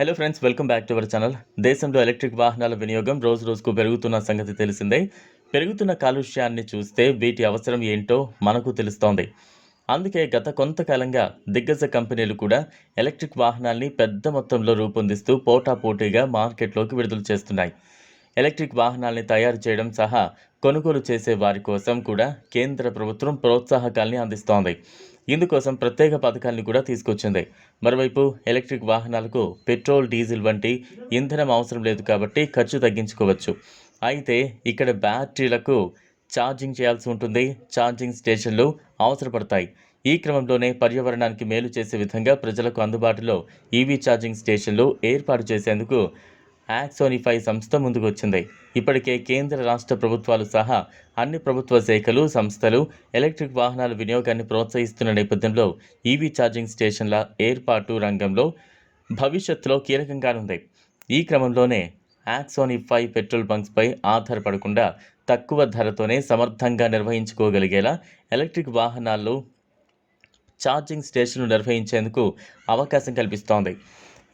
Hello friends welcome back to our channel దేశంలో electric వాహనాల వినియోగం రోజు రోజుకు పెరుగుతున్న సంగతి తెలిసిందే. పెరుగుతున్న కాలుష్యాన్ని చూస్తే వీటి అవసరం ఏంటో మనకు తెలుస్తోంది. అందుకే గత కొంతకాలంగా దిగ్గజ కంపెనీలు కూడా ఎలక్ట్రిక్ వాహనాల్ని పెద్ద మొత్తంలో రూపొందిస్తూ పోటాపోటీగా మార్కెట్లోకి విడుదల చేస్తున్నాయి. ఎలక్ట్రిక్ వాహనాల్ని తయారు చేయడం సహా కొనుగోలు చేసే వారి కోసం కూడా కేంద్ర ప్రభుత్వం ప్రోత్సాహకాల్ని అందిస్తోంది. ఇందుకోసం ప్రత్యేక పథకాల్ని కూడా తీసుకొచ్చింది. మరోవైపు ఎలక్ట్రిక్ వాహనాలకు పెట్రోల్ డీజిల్ వంటి ఇంధనం అవసరం లేదు కాబట్టి ఖర్చు తగ్గించుకోవచ్చు. అయితే ఇక్కడ బ్యాటరీలకు ఛార్జింగ్ చేయాల్సి ఉంటుంది. ఛార్జింగ్ స్టేషన్లు అవసరపడతాయి. ఈ క్రమంలోనే పర్యావరణానికి మేలు చేసే విధంగా ప్రజలకు అందుబాటులో ఈవీ ఛార్జింగ్ స్టేషన్లు ఏర్పాటు చేసేందుకు యాక్సోనిఫై సంస్థ ముందుకు వచ్చింది ఇప్పటికే కేంద్ర రాష్ట్ర ప్రభుత్వాలు సహా అన్ని ప్రభుత్వ శాఖలు సంస్థలు ఎలక్ట్రిక్ వాహనాల వినియోగాన్ని ప్రోత్సహిస్తున్న నేపథ్యంలో ఈవీ ఛార్జింగ్ స్టేషన్ల ఏర్పాటు రంగంలో భవిష్యత్తులో కీలకంగానుంది. ఈ క్రమంలోనే యాక్సోనిఫై పెట్రోల్ బంక్స్పై ఆధారపడకుండా తక్కువ ధరతోనే సమర్థంగా నిర్వహించుకోగలిగేలా ఎలక్ట్రిక్ వాహనాల్లో ఛార్జింగ్ స్టేషన్లు నిర్వహించేందుకు అవకాశం కల్పిస్తోంది.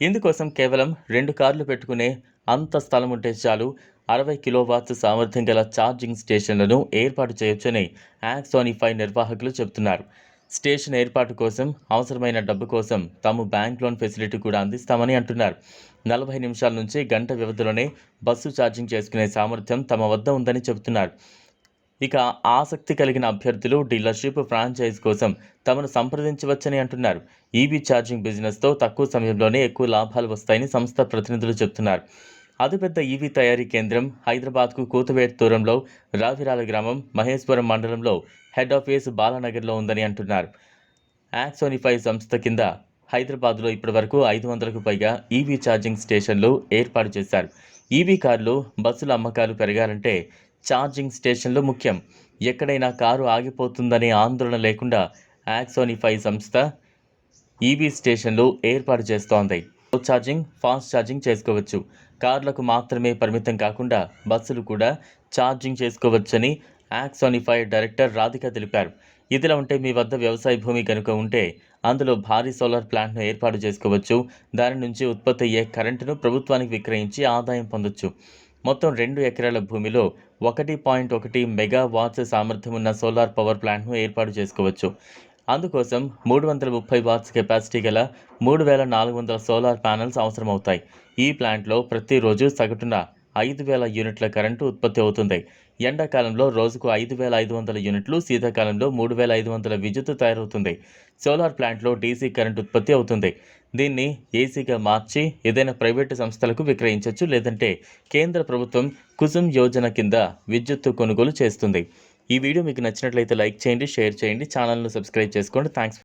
ఇందుకోసం కేవలం రెండు కార్లు పెట్టుకునే అంత స్థలం ఉంటే చాలు అరవై కిలోవాట్స్ సామర్థ్యం గల ఛార్జింగ్ స్టేషన్లను ఏర్పాటు చేయొచ్చని యాక్సోనిఫై నిర్వాహకులు చెబుతున్నారు. స్టేషన్ ఏర్పాటు కోసం అవసరమైన డబ్బు కోసం తాము బ్యాంక్ లోన్ ఫెసిలిటీ కూడా అందిస్తామని అంటున్నారు. నలభై నిమిషాల నుంచి గంట వ్యవధిలోనే బస్సు ఛార్జింగ్ చేసుకునే సామర్థ్యం తమ వద్ద ఉందని చెబుతున్నారు. ఇక ఆసక్తి కలిగిన అభ్యర్థులు డీలర్షిప్ ఫ్రాంచైజ్ కోసం తమను సంప్రదించవచ్చని అంటున్నారు. ఈవీ ఛార్జింగ్ బిజినెస్తో తక్కువ సమయంలోనే ఎక్కువ లాభాలు వస్తాయని సంస్థ ప్రతినిధులు చెబుతున్నారు అతిపెద్ద ఈవీ తయారీ కేంద్రం హైదరాబాద్కు కూతవేట్ దూరంలో రావిరాల గ్రామం మహేశ్వరం మండలంలో హెడ్ ఆఫీస్ బాలానగర్లో ఉందని అంటున్నారు. యాక్సోనిఫై సంస్థ కింద హైదరాబాద్లో ఇప్పటివరకు ఐదు వందలకు పైగా ఈవీ ఛార్జింగ్ స్టేషన్లు ఏర్పాటు చేశారు. ఈవీ కార్లు బస్సుల అమ్మకాలు పెరగాలంటే ఛార్జింగ్ స్టేషన్లు ముఖ్యం. ఎక్కడైనా కారు ఆగిపోతుందనే ఆందోళన లేకుండా యాక్సోనిఫై సంస్థ ఈవీ స్టేషన్లు ఏర్పాటు చేస్తోంది. స్లో ఛార్జింగ్ ఫాస్ట్ ఛార్జింగ్ చేసుకోవచ్చు. కార్లకు మాత్రమే పరిమితం కాకుండా బస్సులు కూడా ఛార్జింగ్ చేసుకోవచ్చని యాక్సోనిఫై డైరెక్టర్ రాధిక తెలిపారు. ఇదిలా ఉంటే మీ వద్ద వ్యవసాయ భూమి కనుక ఉంటే అందులో భారీ సోలార్ ప్లాంట్ను ఏర్పాటు చేసుకోవచ్చు. దాని నుంచి ఉత్పత్తి అయ్యే కరెంటును ప్రభుత్వానికి విక్రయించి ఆదాయం పొందొచ్చు. మొత్తం రెండు ఎకరాల భూమిలో ఒకటి పాయింట్ ఒకటి మెగా వాట్స్ సామర్థ్యం ఉన్న సోలార్ పవర్ ప్లాంట్ను ఏర్పాటు చేసుకోవచ్చు. అందుకోసం మూడు వందల ముప్పై వాట్స్ కెపాసిటీ గల మూడు వేల నాలుగు వందల సోలార్ ప్యానెల్స్ అవసరమవుతాయి. ఈ ప్లాంట్లో ప్రతిరోజు సగటున ఐదు వేల యూనిట్ల కరెంటు ఉత్పత్తి అవుతుంది. ఎండాకాలంలో రోజుకు ఐదు వేల ఐదు వందల యూనిట్లు శీతాకాలంలో మూడు వేల ఐదు వందల విద్యుత్ తయారవుతుంది. సోలార్ ప్లాంట్లో డీసీ కరెంట్ ఉత్పత్తి అవుతుంది. దీన్ని ఏసీగా మార్చి ఏదైనా ప్రైవేటు సంస్థలకు విక్రయించవచ్చు లేదంటే కేంద్ర ప్రభుత్వం కుసుమ్ యోజన కింద విద్యుత్తు కొనుగోలు చేస్తుంది. ఈ వీడియో మీకు నచ్చినట్లయితే లైక్ చేయండి షేర్ చేయండి ఛానల్ను సబ్స్క్రైబ్ చేసుకోండి. థ్యాంక్స్